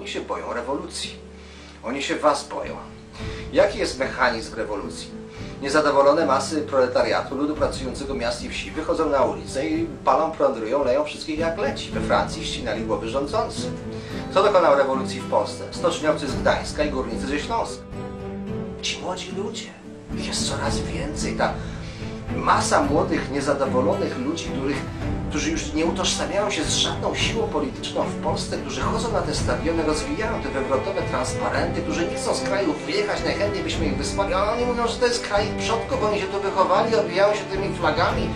Oni się boją rewolucji. Oni się was boją. Jaki jest mechanizm rewolucji? Niezadowolone masy proletariatu, ludu pracującego miast i wsi wychodzą na ulicę i palą, plądrują, leją wszystkich jak leci. We Francji ścinali głowy rządzący. Kto dokonał rewolucji w Polsce? Stoczniowcy z Gdańska i górnicy ze Śląska. Ci młodzi ludzie. Ich jest coraz więcej. Ta masa młodych, niezadowolonych ludzi, których, którzy już nie utożsamiają się z żadną siłą polityczną w Polsce, którzy chodzą na te stadiony, rozwijają te wywrotowe transparenty, którzy nie chcą z kraju wyjechać, najchętniej byśmy ich wysłali, ale oni mówią, że to jest kraj przodków, oni się tu wychowali, obijają się tymi flagami.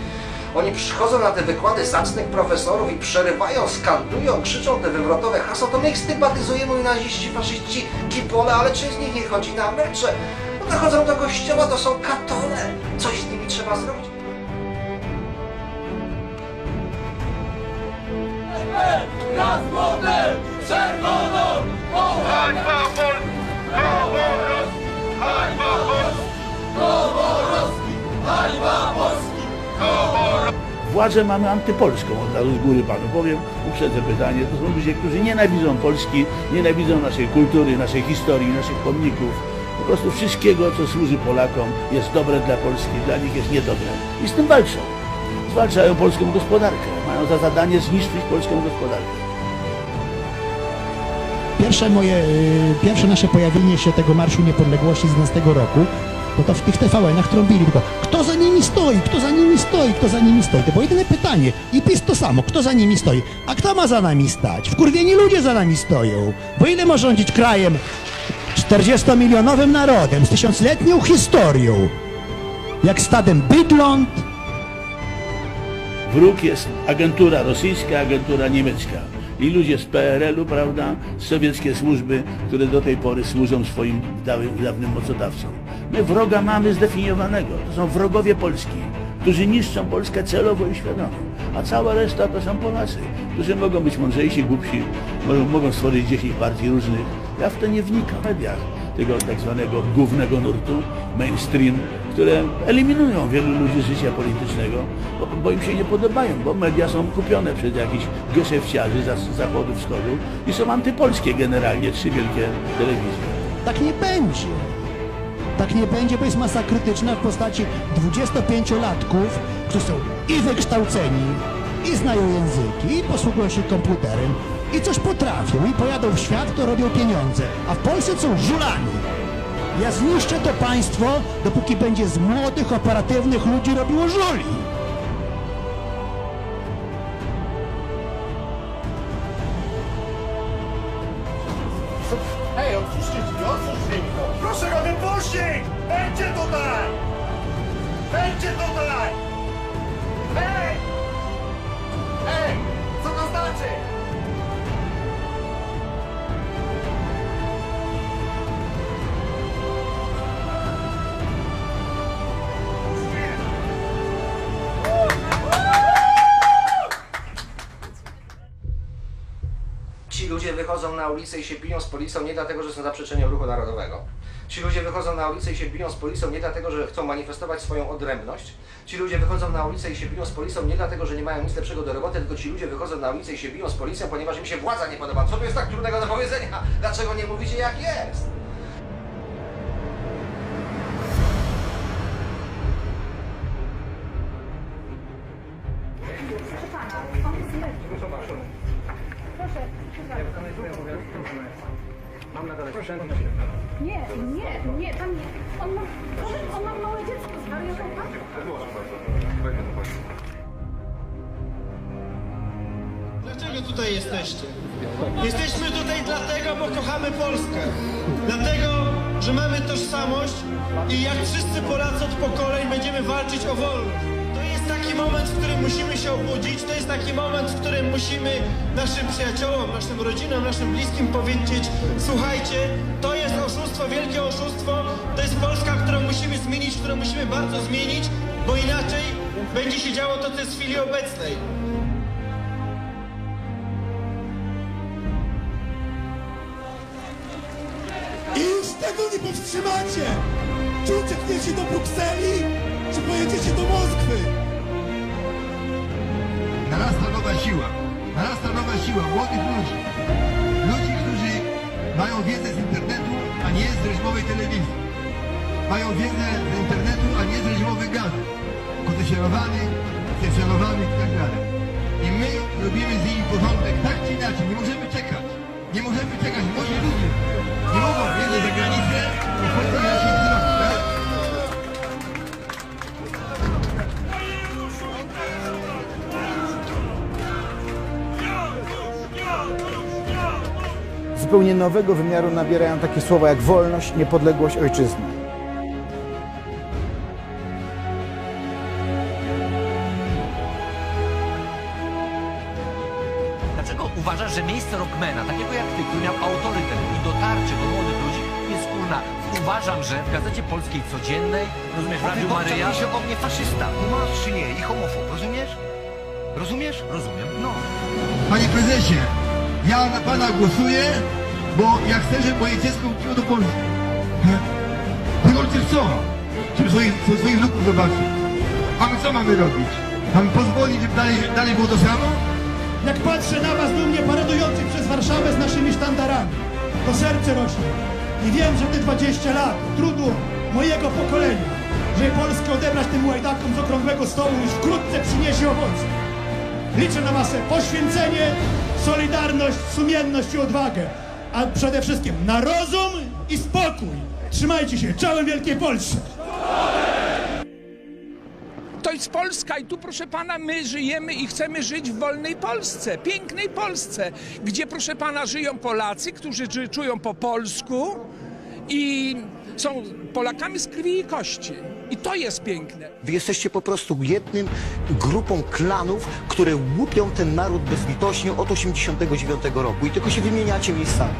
Oni przychodzą na te wykłady zacnych profesorów i przerywają, skandują, krzyczą te wywrotowe hasła, to my ich stygmatyzujemy, naziści, faszyści, kipole, ale czy z nich nie chodzi na mecze? No to chodzą do kościoła, to są katole. Coś z nimi trzeba zrobić. Raz młotem, czerwoną, Hańba Polski! Hańba Polski! Hańba Polski. Władzę mamy antypolską, od razu z góry panu powiem, uprzedzę pytanie. To są ludzie, którzy nienawidzą Polski, nienawidzą naszej kultury, naszej historii, naszych pomników. Po prostu wszystkiego, co służy Polakom, jest dobre dla Polski, dla nich jest niedobre. I z tym walczą. Zwalczają polską gospodarkę. Mają za zadanie zniszczyć polską gospodarkę. Pierwsze moje, y, pierwsze nasze pojawienie się tego Marszu Niepodległości z 12 roku, no to w tych TVN-ach trąbili tylko, kto za nimi stoi, kto za nimi stoi, kto za nimi stoi. To było jedyne pytanie. I PiS to samo, kto za nimi stoi. A kto ma za nami stać? Wkurwieni ludzie za nami stoją. Bo ile ma rządzić krajem 40-milionowym narodem z tysiącletnią historią? Jak stadem bydląt, Wróg jest agentura rosyjska, agentura niemiecka. I ludzie z PRL-u, prawda, sowieckie służby, które do tej pory służą swoim dawnym mocodawcom. My wroga mamy zdefiniowanego. To są wrogowie Polski, którzy niszczą Polskę celowo i świadomie. A cała reszta to są Polacy, którzy mogą być mądrzejsi, głupsi, mogą, mogą stworzyć 10 partii różnych. Ja w to nie wnikam. W mediach tego tak zwanego głównego nurtu, mainstream, które eliminują wielu ludzi z życia politycznego, bo, bo im się nie podobają, bo media są kupione przez jakichś geszefciarzy z zachodu, wschodu i są antypolskie generalnie, trzy wielkie telewizje. Tak nie będzie. Tak nie będzie, bo jest masa krytyczna w postaci 25-latków, którzy są i wykształceni, i znają języki, i posługują się komputerem, i coś potrafią, i pojadą w świat, to robią pieniądze. A w Polsce są żulani. Ja zniszczę to państwo, dopóki będzie z młodych, operatywnych ludzi robiło żuli. Hej, otwórzcie drzwi, otwórz drzwi! Proszę go wypuścić! Będzie tutaj! Będzie tutaj! Ulicę i się biją z policją nie dlatego, że są zaprzeczeniem ruchu narodowego. Ci ludzie wychodzą na ulicę i się biją z policją nie dlatego, że chcą manifestować swoją odrębność. Ci ludzie wychodzą na ulicę i się biją z policją nie dlatego, że nie mają nic lepszego do roboty, tylko ci ludzie wychodzą na ulicę i się biją z policją, ponieważ im się władza nie podoba. Co to jest tak trudnego do powiedzenia? Dlaczego nie mówicie jak jest? Nie, nie, nie, tam nie. On ma, on ma małe dziecko, zwariował pan? Dlaczego tutaj jesteście? Jesteśmy tutaj dlatego, bo kochamy Polskę. Dlatego, że mamy tożsamość i jak wszyscy Polacy od pokoleń będziemy walczyć o wolność. Moment, w którym musimy się obudzić. To jest taki moment, w którym musimy naszym przyjaciołom, naszym rodzinom, naszym bliskim powiedzieć słuchajcie, to jest oszustwo, wielkie oszustwo. To jest Polska, którą musimy zmienić, którą musimy bardzo zmienić, bo inaczej będzie się działo to, co jest w chwili obecnej. I już tego nie powstrzymacie! Czy uciekniecie do Brukseli, czy pojedziecie do Moskwy? Narasta nowa siła, narasta nowa siła młodych ludzi. Ludzi, którzy Mają wiedzę z internetu, a nie z reżimowej telewizji. Mają wiedzę z internetu, a nie z reżimowych gazet. Koncesionowanych, licencjonowanych i tak dalej. I my robimy z nimi porządek, tak czy inaczej. Nie możemy czekać. Nie możemy czekać. Młodzi ludzie nie mogą jeździć za granicę nasi Zupełnie nowego wymiaru nabierają takie słowa jak wolność, niepodległość, ojczyzna. Dlaczego uważasz, że miejsce rockmana, takiego jak ty, który miał autorytet i dotarcie do młodych ludzi, jest kurna? Uważam, że w Gazecie Polskiej Codziennej, rozumiesz, w Radiu Maryja... się o mnie faszysta, kumasz czy nie? I homofob, rozumiesz? Rozumiesz? Rozumiem. No. Panie prezesie, ja na pana głosuję, bo ja chcę, żeby moje dziecko wróciło do Polski. Tego ojciec co? Żeby swoich, swoich wnuków zobaczyć. A my co mamy robić? Mamy pozwolić, żeby dalej, dalej było to samo? Jak patrzę na was dumnie paradujących przez Warszawę z naszymi sztandarami, to serce rośnie. I wiem, że te 20 lat trudu mojego pokolenia, żeby Polskę odebrać tym łajdakom z okrągłego stołu już wkrótce przyniesie owoce. Liczę na wasę poświęcenie, solidarność, sumienność i odwagę, a przede wszystkim na rozum i spokój. Trzymajcie się, czołem Wielkiej Polsce! To jest Polska i tu, proszę pana, my żyjemy i chcemy żyć w wolnej Polsce, pięknej Polsce, gdzie, proszę pana, żyją Polacy, którzy czują po polsku i są Polakami z krwi i kości. I to jest piękne. Wy jesteście po prostu jednym grupą klanów, które łupią ten naród bezlitośnie od 89 roku i tylko się wymieniacie miejscami.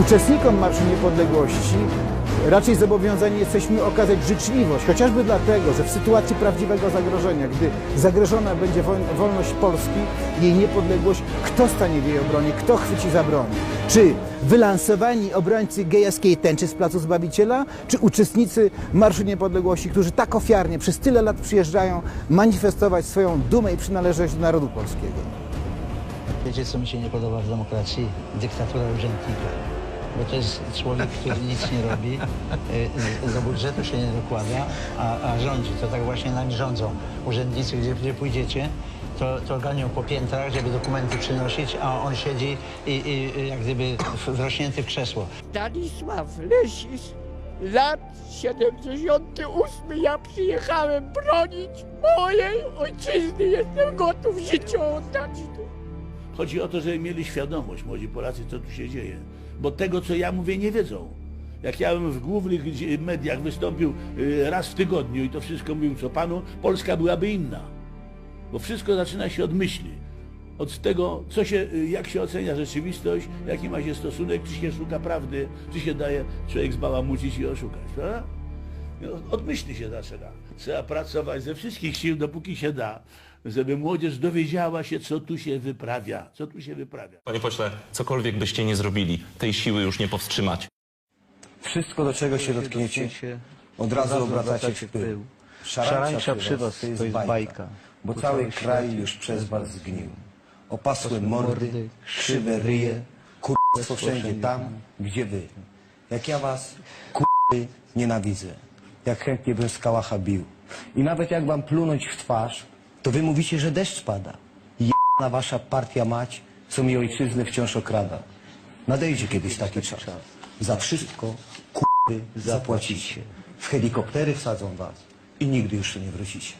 Uczestnikom Marszu Niepodległości raczej zobowiązani jesteśmy okazać życzliwość, chociażby dlatego, że w sytuacji prawdziwego zagrożenia, gdy zagrożona będzie wol- wolność Polski, jej niepodległość, kto stanie w jej obronie, kto chwyci za broń? Czy wylansowani obrońcy gejowskiej tęczy z Placu Zbawiciela, czy uczestnicy Marszu Niepodległości, którzy tak ofiarnie przez tyle lat przyjeżdżają manifestować swoją dumę i przynależność do narodu polskiego? Wiecie, co mi się nie podoba w demokracji? Dyktatura urzędnika. Bo to jest człowiek, który nic nie robi, y, z- do budżetu się nie dokłada, a, a rządzi. To tak właśnie nami rządzą urzędnicy, gdzie, gdzie pójdziecie, to, to ganią po piętrach, żeby dokumenty przynosić, a on siedzi i, i, i jak gdyby w- wrośnięty w krzesło. Stanisław Lesis, lat 78. Ja przyjechałem bronić mojej ojczyzny. Jestem gotów życie oddać. Chodzi o to, żeby mieli świadomość, młodzi Polacy, co tu się dzieje. Bo tego, co ja mówię, nie wiedzą. Jak ja bym w głównych mediach wystąpił y, raz w tygodniu i to wszystko mówił, co panu, Polska byłaby inna. Bo wszystko zaczyna się od myśli. Od tego, co się, y, jak się ocenia rzeczywistość, jaki ma się stosunek, czy się szuka prawdy, czy się daje człowiek zbałamucić i oszukać. Prawda? Od myśli się zaczyna. Trzeba pracować ze wszystkich sił, dopóki się da, żeby młodzież dowiedziała się, co tu się wyprawia. Co tu się wyprawia. Panie pośle, cokolwiek byście nie zrobili, tej siły już nie powstrzymać. Wszystko, do czego się dotkniecie, od razu obracacie w pył. Szarańcza przy was to jest bajka, bo cały kraj już przez was zgnił. Opasłe mordy, krzywe ryje, kurwa wszędzie tam, gdzie wy. jak ja was k***y nienawidzę. Jak chętnie bym z kałacha bił. I nawet jak wam plunąć w twarz, to wy mówicie, że deszcz pada. Jebana wasza partia mać, co mi ojczyznę wciąż okrada. Nadejdzie kiedyś taki czas. Za wszystko k***y zapłacicie. W helikoptery wsadzą was i nigdy już nie wrócicie.